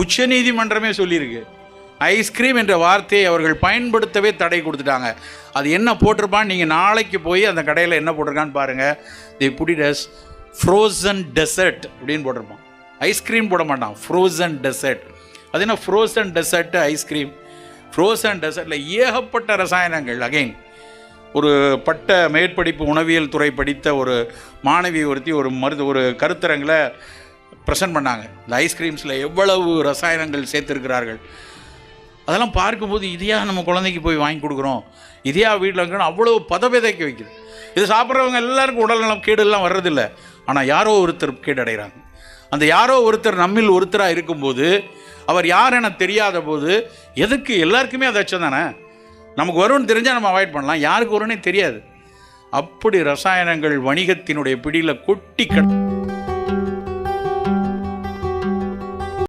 உச்சநீதிமன்றமே சொல்லியிருக்கு. ஐஸ்கிரீம் என்ற வார்த்தையை அவர்கள் பயன்படுத்தவே தடை கொடுத்துட்டாங்க. அது என்ன போட்டிருப்பான்னு நீங்கள் நாளைக்கு போய் அந்த கடையில் என்ன போட்டிருக்கான்னு பாருங்கள் தி புடிடஸ் ஃப்ரோசன் டெசர்ட் அப்படின்னு போட்டிருப்பான். ஐஸ்கிரீம் போட மாட்டான். ஃப்ரோசன் டெசர்ட் அது என்ன? Frozen dessert ice cream frozen டெசர்ட்டில் ஏகப்பட்ட ரசாயனங்கள். அகைன் ஒரு பட்ட மேற்படிப்பு உணவியல் துறை படித்த ஒரு மாணவி ஒருத்தி ஒரு மருது ஒரு கருத்தரங்கில் ப்ரெசென்ட் பண்ணாங்க. இந்த ஐஸ்கிரீம்ஸில் எவ்வளவு ரசாயனங்கள் சேர்த்துருக்கிறார்கள். அதெல்லாம் பார்க்கும்போது இதையா நம்ம குழந்தைக்கு போய் வாங்கி கொடுக்குறோம். இதையா வீட்டில் இருக்கிறோம் அவ்வளோ பதவிதைக்க வைக்குது. இது சாப்பிட்றவங்க எல்லாருக்கும் உடல்நலம் கேடுலாம் வர்றதில்ல. ஆனால் யாரோ ஒருத்தர் கேடடைகிறாங்க. அந்த யாரோ ஒருத்தர் நம்மில் ஒருத்தராக இருக்கும்போது அவர் யார் என தெரியாத போது எதுக்கு எல்லாருக்குமே அது அச்சம் தானே? நமக்கு வரும்னு தெரிஞ்சால் நம்ம அவாய்ட் பண்ணலாம். யாருக்கு வரும்னே தெரியாது. அப்படி ரசாயனங்கள் வணிகத்தினுடைய பிடியில் கொட்டி கட்